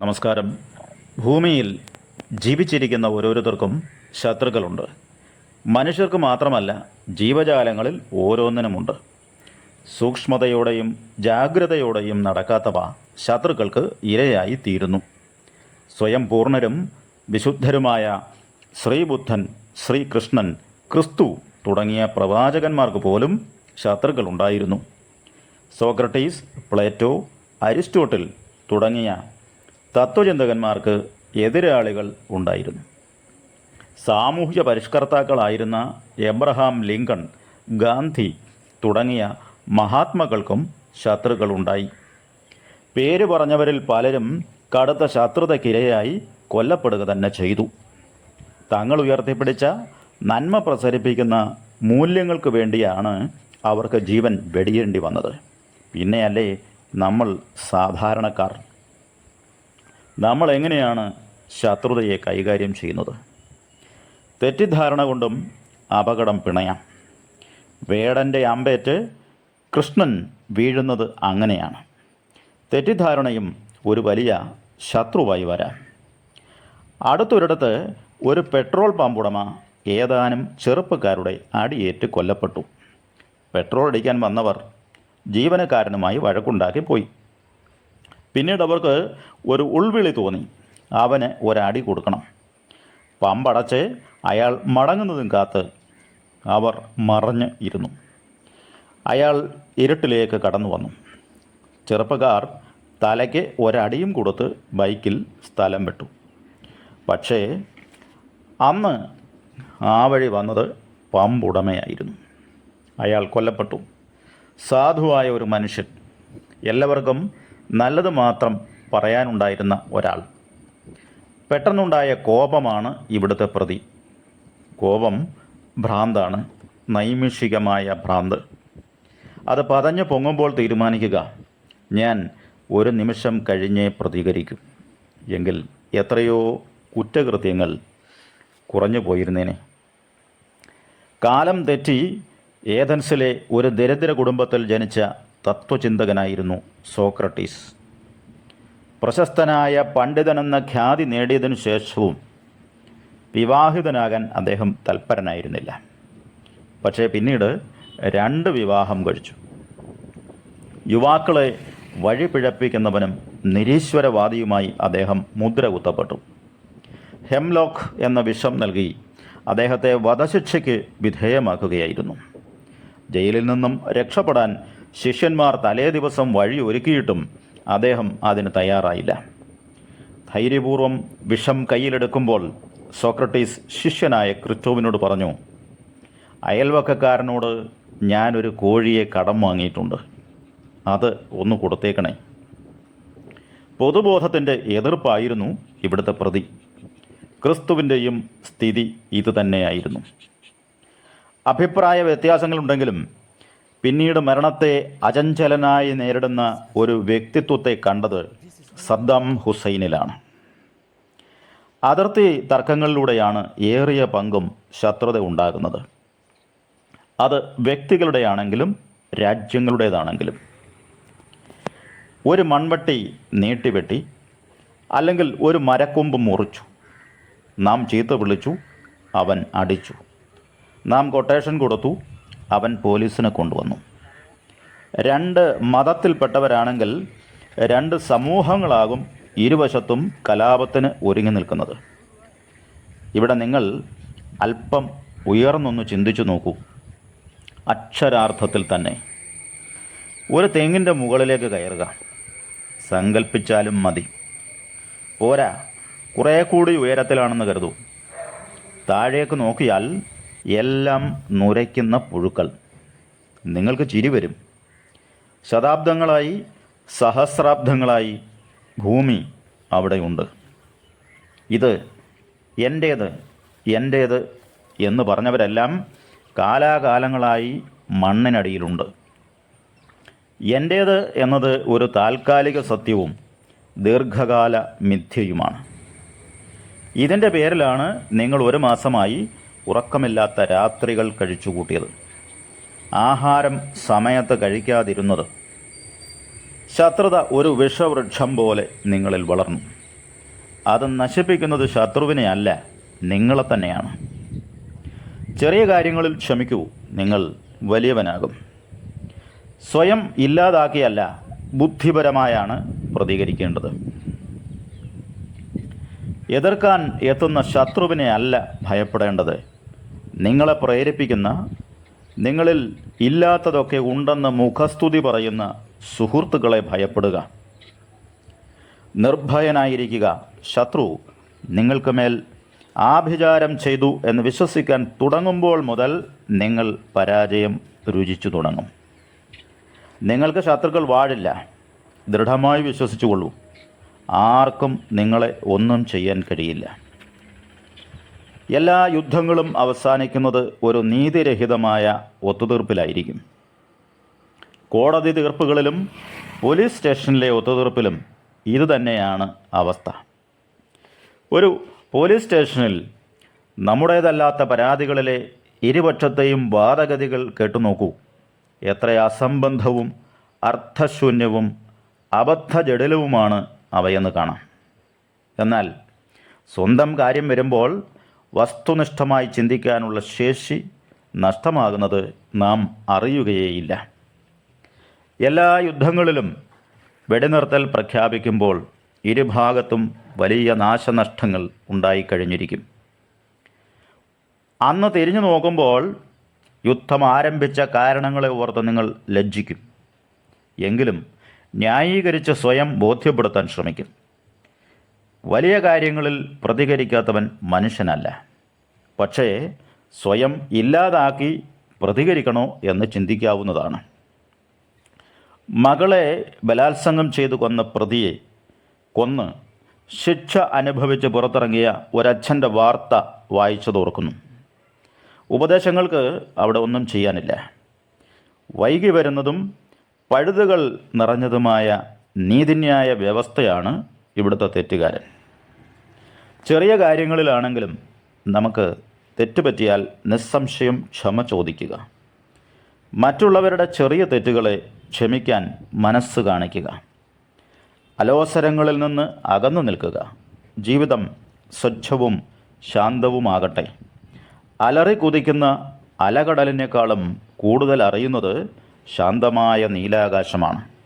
നമസ്കാരം. ഭൂമിയിൽ ജീവിച്ചിരിക്കുന്ന ഓരോരുത്തർക്കും ശത്രുക്കളുണ്ട്. മനുഷ്യർക്ക് മാത്രമല്ല ജീവജാലങ്ങളിൽ ഓരോന്നിനുമുണ്ട്. സൂക്ഷ്മതയോടെയും ജാഗ്രതയോടെയും നടക്കാത്തവ ശത്രുക്കൾക്ക് ഇരയായി തീരുന്നു. സ്വയം പൂർണരും വിശുദ്ധരുമായ ശ്രീബുദ്ധൻ ശ്രീകൃഷ്ണൻ ക്രിസ്തു തുടങ്ങിയ പ്രവാചകന്മാർക്ക് പോലും ശത്രുക്കളുണ്ടായിരുന്നു. സോക്രട്ടീസ് പ്ലേറ്റോ അരിസ്റ്റോട്ടിൽ തുടങ്ങിയ തത്വചിന്തകന്മാർക്ക് എതിരാളികൾ ഉണ്ടായിരുന്നു. സാമൂഹ്യ പരിഷ്കർത്താക്കളായിരുന്ന എബ്രഹാം ലിങ്കൺ ഗാന്ധി തുടങ്ങിയ മഹാത്മകൾക്കും ശത്രുക്കളുണ്ടായി. പേര് പറഞ്ഞവരിൽ പലരും കടുത്ത ശത്രുതയ്ക്കിരയായി കൊല്ലപ്പെടുക തന്നെ ചെയ്തു. തങ്ങൾ ഉയർത്തിപ്പിടിച്ച നന്മ പ്രസരിപ്പിക്കുന്ന മൂല്യങ്ങൾക്ക് വേണ്ടിയാണ് അവർക്ക് ജീവൻ വെടിയേണ്ടി വന്നത്. പിന്നെയല്ലേ നമ്മൾ സാധാരണക്കാർ. നമ്മൾ എങ്ങനെയാണ് ശത്രുതയെ കൈകാര്യം ചെയ്യുന്നത്? തെറ്റിദ്ധാരണ കൊണ്ടും അപകടം പിണയാം. വേടന്റെ അമ്പേറ്റ് കൃഷ്ണൻ വീഴുന്നത് അങ്ങനെയാണ്. തെറ്റിദ്ധാരണയും ഒരു വലിയ ശത്രുവായി വരാം. അടുത്തൊരിടത്ത് ഒരു പെട്രോൾ പമ്പുടമ ഏതാനും ചെറുപ്പക്കാരുടെ അടിയേറ്റ് കൊല്ലപ്പെട്ടു. പെട്രോൾ അടിക്കാൻ വന്നവർ ജീവനക്കാരനുമായി വഴക്കുണ്ടാക്കി പോയി. പിന്നീട് അവർക്ക് ഒരു ഉൾവിളി തോന്നി. അവന് ഒരടി കൊടുക്കണം. പമ്പടച്ച് അയാൾ മടങ്ങുന്നതും കാത്ത് അവർ മറഞ്ഞ് ഇരുന്നു. അയാൾ ഇരുട്ടിലേക്ക് കടന്നു വന്നു. ചെറുപ്പക്കാർ തലയ്ക്ക് ഒരടിയും കൊടുത്ത് ബൈക്കിൽ സ്ഥലം വിട്ടു. പക്ഷേ അന്ന് ആ വഴി വന്നത് പമ്പുടമയായിരുന്നു അയാൾ കൊല്ലപ്പെട്ടു. സാധുവായ ഒരു മനുഷ്യൻ. എല്ലാവർക്കും നല്ലത് മാത്രം പറയാനുണ്ടായിരുന്ന ഒരാൾ. പെട്ടെന്നുണ്ടായ കോപമാണ് ഇവിടുത്തെ പ്രതി. കോപം ഭ്രാന്താണ് നൈമിഷികമായ ഭ്രാന്ത്. അത് പതഞ്ഞു പൊങ്ങുമ്പോൾ തീരുമാനിക്കുക ഞാൻ ഒരു നിമിഷം കഴിഞ്ഞേ പ്രതികരിക്കും. എങ്കിൽ എത്രയോ കുറ്റകൃത്യങ്ങൾ കുറഞ്ഞു പോയിരുന്നേനെ. കാലം തെറ്റി ഏഥൻസിലെ ഒരു ദരിദ്ര കുടുംബത്തിൽ ജനിച്ച തത്വചിന്തകനായിരുന്നു സോക്രട്ടീസ്. പ്രശസ്തനായ പണ്ഡിതനെന്ന ഖ്യാതി നേടിയതിനു ശേഷവും വിവാഹിതനാകാൻ അദ്ദേഹം തൽപരനായിരുന്നില്ല. പക്ഷേ പിന്നീട് രണ്ട് വിവാഹം കഴിച്ചു. യുവാക്കളെ വഴിപിഴപ്പിക്കുന്നവനും നിരീശ്വരവാദിയുമായി അദ്ദേഹം മുദ്ര കുത്തപ്പെട്ടു ഹെംലോക്ക് എന്ന വിഷം നൽകി അദ്ദേഹത്തെ വധശിക്ഷയ്ക്ക് വിധേയമാക്കുകയായിരുന്നു. ജയിലിൽ നിന്നും രക്ഷപ്പെടാൻ ശിഷ്യന്മാർ തലേ ദിവസം വഴി ഒരുക്കിയിട്ടും അദ്ദേഹം അതിന് തയ്യാറായില്ല. ധൈര്യപൂർവം വിഷം കയ്യിലെടുക്കുമ്പോൾ സോക്രട്ടീസ് ശിഷ്യനായ ക്രിസ്തുവിനോട് പറഞ്ഞു അയൽവക്കക്കാരനോട് ഞാനൊരു കോഴിയെ കടം വാങ്ങിയിട്ടുണ്ട്. അത് ഒന്ന് കൊടുത്തേക്കണേ. പൊതുബോധത്തിന്റെ എതിർപ്പായിരുന്നു ഇവിടുത്തെ പ്രതി. ക്രിസ്തുവിന്റെയും സ്ഥിതി ഇതുതന്നെയായിരുന്നു അഭിപ്രായ വ്യത്യാസങ്ങളുണ്ടെങ്കിലും പിന്നീട് മരണത്തെ അചഞ്ചലനായി നേരിടുന്ന ഒരു വ്യക്തിത്വത്തെ കണ്ടത് സദ്ദാം ഹുസൈനിലാണ്. അതിർത്തി തർക്കങ്ങളിലൂടെയാണ് ഏറിയ പങ്കും ശത്രുത ഉണ്ടാകുന്നത്. അത് വ്യക്തികളുടെയാണെങ്കിലും രാജ്യങ്ങളുടേതാണെങ്കിലും. ഒരു മൺവട്ടി നീട്ടിവെട്ടി അല്ലെങ്കിൽ ഒരു മരക്കൊമ്പ് മുറിച്ചു. നാം ചീത്ത വിളിച്ചു അവൻ അടിച്ചു. നാം കൊട്ടേഷൻ കൊടുത്തു അവൻ പോലീസിനെ കൊണ്ടുവന്നു. രണ്ട് മതത്തിൽപ്പെട്ടവരാണെങ്കിൽ രണ്ട് സമൂഹങ്ങളാകും ഇരുവശത്തും കലാപത്തിന് ഒരുങ്ങി നിൽക്കുന്നത്. ഇവിടെ നിങ്ങൾ അല്പം ഉയർന്നൊന്ന് ചിന്തിച്ചു നോക്കൂ. അക്ഷരാർത്ഥത്തിൽ തന്നെ. ഒരു തെങ്ങിന്റെ മുകളിലേക്ക് കയറുക. സങ്കല്പിച്ചാലും മതി. പോരാ കുറേ കൂടി ഉയരത്തിലാണെന്ന് കരുതൂ. താഴേക്ക് നോക്കിയാൽ എല്ലാം നുരയ്ക്കുന്ന പുഴുക്കൾ. നിങ്ങൾക്ക് ചിരി വരും. ശതാബ്ദങ്ങളായി സഹസ്രാബ്ദങ്ങളായി ഭൂമി അവിടെയുണ്ട്. ഇത് എന്റേത് എന്റേത് എന്ന് പറഞ്ഞവരെല്ലാം കാലാകാലങ്ങളായി മണ്ണിനടിയിലുണ്ട്. എന്റേത് എന്നത് ഒരു താൽക്കാലിക സത്യവും ദീർഘകാല മിഥ്യയുമാണ്. ഇതിന്റെ പേരിലാണ് നിങ്ങൾ ഒരു മാസമായി ഉറക്കമില്ലാത്ത രാത്രികൾ കഴിച്ചുകൂട്ടിയത്. ആഹാരം സമയത്ത് കഴിക്കാതിരുന്നത്. ശത്രുത ഒരു വിഷവൃക്ഷം പോലെ നിങ്ങളിൽ വളർന്നു. അത് നശിപ്പിക്കുന്നത് ശത്രുവിനെ അല്ല നിങ്ങളെ തന്നെയാണ്. ചെറിയ കാര്യങ്ങളിൽ ക്ഷമിക്കൂ നിങ്ങൾ വലിയവനാകും. സ്വയം ഇല്ലാതാക്കിയല്ല ബുദ്ധിപരമായാണ് പ്രതികരിക്കേണ്ടത്. എതിർക്കാൻ എത്തുന്ന ശത്രുവിനെ അല്ല ഭയപ്പെടേണ്ടത്. നിങ്ങളെ പ്രേരിപ്പിക്കുന്ന നിങ്ങളിൽ ഇല്ലാത്തതൊക്കെ ഉണ്ടെന്ന് മുഖസ്തുതി പറയുന്ന സുഹൃത്തുക്കളെ ഭയപ്പെടുക. നിർഭയനായിരിക്കുക. ശത്രു നിങ്ങൾക്ക് മേൽ ആഭിചാരം ചെയ്തു എന്ന് വിശ്വസിക്കാൻ തുടങ്ങുമ്പോൾ മുതൽ നിങ്ങൾ പരാജയം രുചിച്ചു തുടങ്ങും. നിങ്ങൾക്ക് ശത്രുക്കൾ വാഴില്ല. ദൃഢമായി വിശ്വസിച്ചുകൊള്ളൂ. ആർക്കും നിങ്ങളെ ഒന്നും ചെയ്യാൻ കഴിയില്ല. എല്ലാ യുദ്ധങ്ങളും അവസാനിക്കുന്നത് ഒരു നീതിരഹിതമായ ഒത്തുതീർപ്പിലായിരിക്കും. കോടതി തീർപ്പുകളിലും പോലീസ് സ്റ്റേഷനിലെ ഒത്തുതീർപ്പിലും ഇതുതന്നെയാണ് അവസ്ഥ. ഒരു പോലീസ് സ്റ്റേഷനിൽ നമ്മുടേതല്ലാത്ത പരാതികളിലെ ഇരുപക്ഷത്തെയും വാദഗതികൾ കേട്ടുനോക്കൂ. എത്ര അസംബന്ധവും അർത്ഥശൂന്യവും അബദ്ധജടിലവുമാണ് അവയെന്ന് കാണാം. എന്നാൽ സ്വന്തം കാര്യം വരുമ്പോൾ വസ്തുനിഷ്ഠമായി ചിന്തിക്കാനുള്ള ശേഷി നഷ്ടമാകുന്നത് നാം അറിയുകയേയില്ല. എല്ലാ യുദ്ധങ്ങളിലും വെടിനിർത്തൽ പ്രഖ്യാപിക്കുമ്പോൾ ഇരുഭാഗത്തും വലിയ നാശനഷ്ടങ്ങൾ ഉണ്ടായിക്കഴിഞ്ഞിരിക്കും. അന്ന് തിരിഞ്ഞു നോക്കുമ്പോൾ യുദ്ധം ആരംഭിച്ച കാരണങ്ങളെ ഓർത്ത് നിങ്ങൾ ലജ്ജിക്കും. എങ്കിലും ന്യായീകരിച്ച് സ്വയം ബോധ്യപ്പെടുത്താൻ ശ്രമിക്കും. വലിയ കാര്യങ്ങളിൽ പ്രതികരിക്കാത്തവൻ മനുഷ്യനല്ല. പക്ഷേ സ്വയം ഇല്ലാതാക്കി പ്രതികരിക്കണോ എന്ന് ചിന്തിക്കാവുന്നതാണ്. മകളെ ബലാത്സംഗം ചെയ്തു കൊന്ന പ്രതിയെ കൊന്ന് ശിക്ഷ അനുഭവിച്ച് പുറത്തിറങ്ങിയ ഒരച്ഛന്റെ വാർത്ത വായിച്ചതോർക്കുന്നു ഉപദേശങ്ങൾക്ക് അവിടെ ഒന്നും ചെയ്യാനില്ല. വൈകി വരുന്നതും പഴുതുകൾ നിറഞ്ഞതുമായ നീതിന്യായ വ്യവസ്ഥയാണ് ഇവിടുത്തെ തെറ്റുകാരൻ. ചെറിയ കാര്യങ്ങളിലാണെങ്കിലും നമുക്ക് തെറ്റുപറ്റിയാൽ നിസ്സംശയം ക്ഷമ ചോദിക്കുക. മറ്റുള്ളവരുടെ ചെറിയ തെറ്റുകളെ ക്ഷമിക്കാൻ മനസ്സ് കാണിക്കുക. അലോസരങ്ങളിൽ നിന്ന് അകന്നു നിൽക്കുക. ജീവിതം സ്വച്ഛവും ശാന്തവുമാകട്ടെ. അലറി കുതിക്കുന്ന അലകടലിനേക്കാളും കൂടുതൽ അറിയുന്നത് ശാന്തമായ നീലാകാശമാണ്.